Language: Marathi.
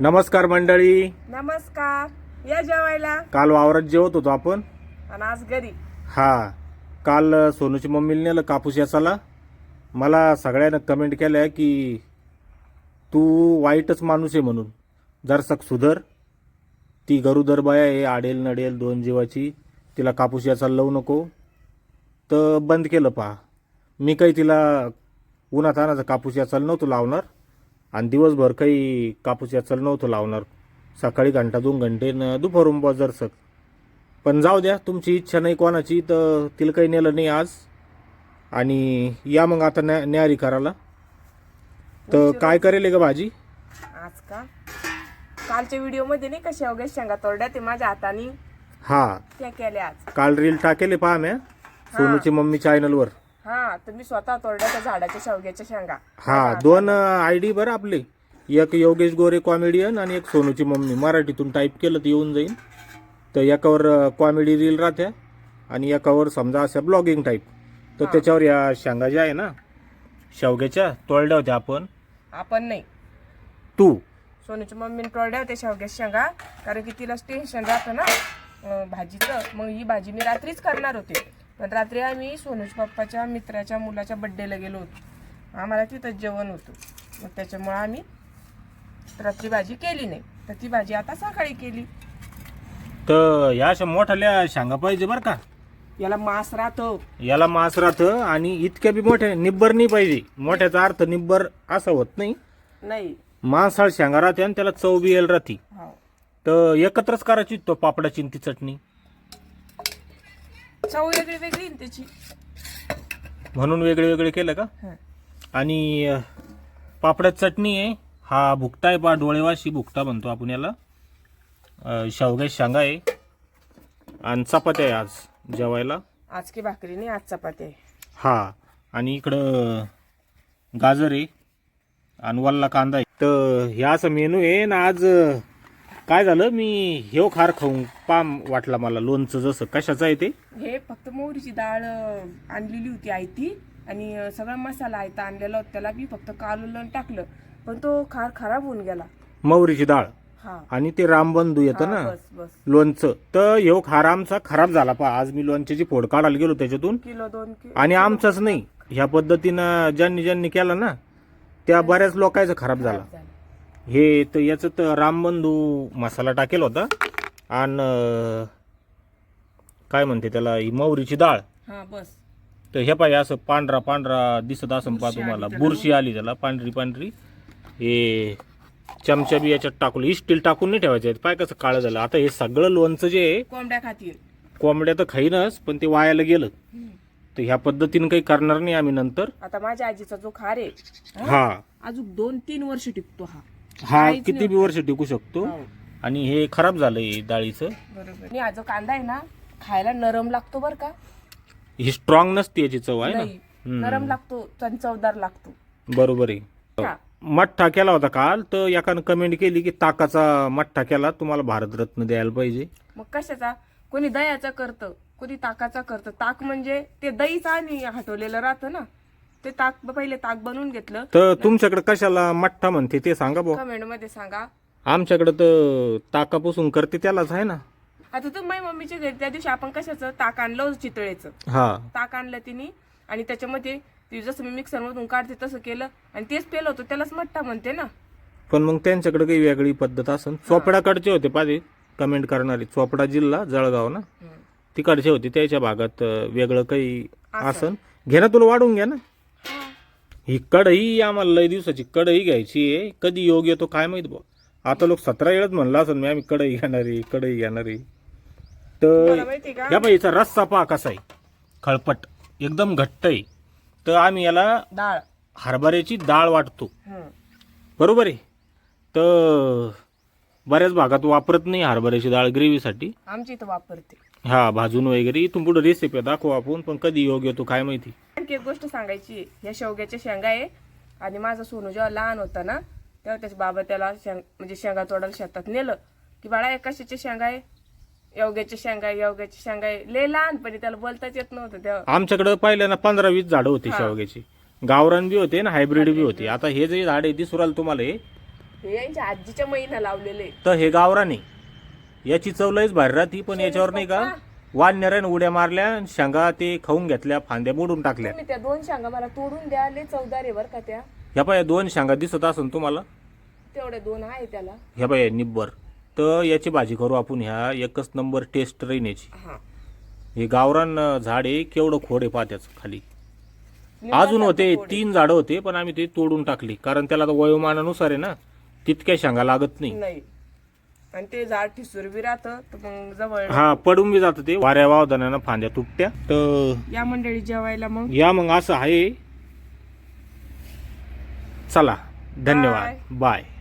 नमस्कार मंडळी. नमस्कार. या जेवायला? काल वावरात जेवत होतो आपण. आणि आज घरी. हा. काल सोनूची मम्मीने नेलं कापूस याचाला मला सगळ्यांना कमेंट केल्या की तू वाईटच माणूस आहे म्हणून. जरसक सुधर. ती गरुदर बाया आहे आडेल नडेल दोन जीवाची. तिला कापूस याचाला लावू नको. तर बंद केलं पहा. मी काही तिला उन्हात आणायचं कापूस याचाला नव्हतं लावणार. आणि दिवसभर काही कापूस याचाला नव्हतं लावणार. सकाळी घंटा दोन घंटे न दुपारून बा जरसक पण जाऊ द्या तुमची इच्छा नाही कोणाची तर तिला काही नेलं नाही आज. आणि या मग आता न्या न्यारी करायला. तर काय करेल ग भाजी? आज का? कालच्या व्हिडिओमध्ये नाही का शेवग्या शेंगा तोरड्या ते माझ्या हाताने हा. त्या केल्या आज. काल रील टाकेले पहा म्या सोनूची मम्मी चॅनलवर हा तर मी स्वतः तोरड्या त्या झाडाच्या शेवग्याच्या शेंगा. हा दोन आय डी बरं आपले. एक योगेश गोरे कॉमेडियन आणि एक सोनूची मम्मी. मराठीतून टाईप केलं तर येऊन जाईल. तर एकावर कॉमेडी रील राहत्या आणि एकावर समजा अशा ब्लॉगिंग टाईप तर त्याच्यावर या शेंगा ज्या आहे ना शेवग्याच्या तोळल्या होत्या आपण. आपण नाही. तू. सोनूच्या मम्मीने तोरड्या होत्या शेवग्याच्या शेंगा. कारण की तिला टेन्शन राहतं ना अं, भाजीचं. मग ही भाजी मी रात्रीच करणार होते. पण रात्री आम्ही सोनूच्या पप्पाच्या मित्राच्या मुलाच्या बड्डेला गेलो होतो. आम्हाला तिथंच जेवण होतं. मग त्याच्यामुळं आम्ही रात्री भाजी केली नाही. तर ती भाजी आता सकाळी केली. तर या अशा मोठ्याल्या शेंगा पाहिजे बरं का. याला मांस राहतो. याला मांस राहतं आणि इतक्या बी मोठ्या निब्बर नाही पाहिजे. मोठ्याचा अर्थ निब्बर असा होत नाही. नाही. मांसाळ शेंगा राहते आणि त्याला चव बी येईल राहती. हो. तर एकत्रच करायची तो पापडाची आणि ती चटणी. चव वेगळी वेगळी ना त्याची. म्हणून वेगळे वेगळे केलं का? हं. आणि अं, पापडाची चटणी आहे. हा भुकटा आहे पा डोळेवाशी भुकटा म्हणतो आपण याला. अं, शेवग्या शेंगा आहे. आणि चपात्या आहे आज जेवायला. आज की भाकरी नाही आज चपाती आहे. हा आणि इकडं गाजर आहे. आणि वल्ला कांदा आहे. तर हे असं मेनू आहे ना आज अं, काय झालं? मी हेव खार खाऊन पाम वाटला मला लोणचं जसं. कशाचं आहे ते? हे फक्त मोहरीची डाळ अं, आणलेली होती आयती आणि अं, सगळा मसाला आयता आणलेला होता. त्याला बी फक्त कालवलं आणि टाकलं. पण तो खार खराब होऊन गेला. मौरीची डाळ? हा. आणि ते रामबंधू येतं हा, ना? बस बस. लोणचं. तर ह्यो खार आमचा खराब झाला. पहा आज मी लोणच्याची फोड काढायला गेलो त्याच्यातून. किलो दोन किलो आणि आमचाच नाही. ह्या पद्धतीनं ज्यांनी ज्यांनी केला ना त्या बऱ्याच लोकांचा खराब झाला. झालं. हे तर याचं तर रामबंधू मसाला टाकेल होता. आणि काय म्हणते त्याला ही मौरीची डाळ. हा बस. तर हे पाहिजे असं पांढरा पांढरा दिसत असं बुरशी तुम्हाला. बुरशी आली त्याला पांढरी पांढरी. हे चमचा बी याच्यात टाकलं ही स्टील टाकून नाही ठेवायचे. पाय कसं काळं झालं. आता हे सगळं लोणचं जे आहे कोंबड्या खातील. कोंबड्या तर खाईनच पण ते वायाला गेलं. तर ह्या पद्धतीनं काही करणार नाही आम्ही नंतर. आता माझ्या आजीचा जो खार आहे हा, हा. अजून दोन तीन वर्ष टिकतो हा. हा काहीच किती बी वर्ष टिकू शकतो? हो, आणि हे खराब झालंय डाळीचं. बरोबर. आणि हा जो कांदा आहे ना खायला नरम लागतो बर का? ही स्ट्रॉंग नसते याची चव आहे ना? नाही. नरम लागतो चंचवदार लागतो. बरोबर आहे. हा. मठ्ठा केला होता काल तर एकानं कमेंट केली की ताकाचा मठ्ठा केला तुम्हाला भारतरत्न द्यायला पाहिजे. मग कशाचा? कोणी दह्याचा करतं कोणी ताकाचा करतं. ताक म्हणजे ते दहीच आणि हटवलेलं राहतं ना. ते ताक पहिले ताक बनवून घेतलं. तर तुमच्याकडे कशाला मठ्ठा म्हणते ते सांगा भाऊ कमेंटमध्ये सांगा. आमच्याकडे तर ताकापासून करते त्यालाच आहे ना. आता तू माझ्या मम्मीच्या घरी त्या दिवशी आपण कशाचं ताक आणलं चितळेचं. हा. ताक आणलं तिने आणि त्याच्यामध्ये ती जसं मी मिक्सर मधून काढते तसं केलं आणि तेच पेलं होतं त्यालाच मट्टा म्हणते ना. पण मग त्यांच्याकडे काही वेगळी पद्धत असन. चोपड्याकडचे होते पाहिजे कमेंट करणारे. चोपडा जिल्हा जळगाव ना. तिकडचे होते त्याच्या भागात वेगळं काही असन. घे ना तुला वाढून घ्या ना. ही कढई आम्हाला लय दिवसाची कढई घ्यायची आहे. कधी योग येतो काय माहीत बा आता लोक सतरा वेळच म्हणलं असं मी आम्ही कढई घेणारी कढई घेणारी तर माहिती का? या बाई याचा रस्सा पहा कसा आहे. खळपट एकदम घट्ट आहे. तर आम्ही याला डाळ. हरभऱ्याची डाळ वाटतो. बरोबर आहे. तर बऱ्याच भागात वापरत नाही हरभऱ्याची डाळ ग्रेव्हीसाठी. आमची इथं वापरते. हा भाजून वगैरे इथून पुढे रेसिपी दाखवू आपण पण कधी योग येतो काय माहिती? आणखी एक गोष्ट सांगायची आहे. या शेवग्याच्या शेंगा आहे. आणि माझा सोनू जेव्हा लहान होता ना तेव्हा त्याचे बाबा त्याला शेंग म्हणजे शेंगा तोडायला शेतात नेलं. की बाळा कशाच्या शेंगा आहे? योग्याच्या शेंगा आहे योग्याच्या शेंगा आहे. लय लहानपणी त्याला बोलताच येत नव्हतं तेव्हा. आमच्याकडे पहिल्याना पंधरा वीस झाडं होती शेवग्याची. गावरान बी होते ना हायब्रिड बी होते. आता हे जे झाड आहे दिसू राहिलं तुम्हाला हे. हे यांच्या आजीच्या महिना लावलेले. तर हे गावराने याची चव लयच भारी राहती पण याच्यावर नाही का वानण्याऱ्यानं उड्या मारल्या आणि शेंगा ते खाऊन घेतल्या फांद्या मोडून टाकल्या. तुम्ही त्या दोन शांगा मला तोडून द्या लय आहे बरं का त्या. ह्या पाय दोन शेंगा दिसत असन तुम्हाला? तेवढ्या दोन आहे त्याला. ह्या बाय निब्बर. तर याची भाजी करू आपण ह्या एकच नंबर टेस्ट राहीन याची. हा. हे गावरान झाड आहे केवढं खोड आहे पात्याच खाली. अजून होते तीन झाडं होते पण आम्ही ते तोडून टाकली. कारण त्याला आता वयोमानानुसार आहे ना तितक्या शेंगा लागत नाही. नाही. आणि ते झाड ठिसूर बी राहतं तर मग जवळ हा पडून बी जातं ते. वाऱ्या वावदानानं फांद्या तुटत्या. तर या मंडळी जेवायला मग. या मग असं आहे. चला. धन्यवाद. बाय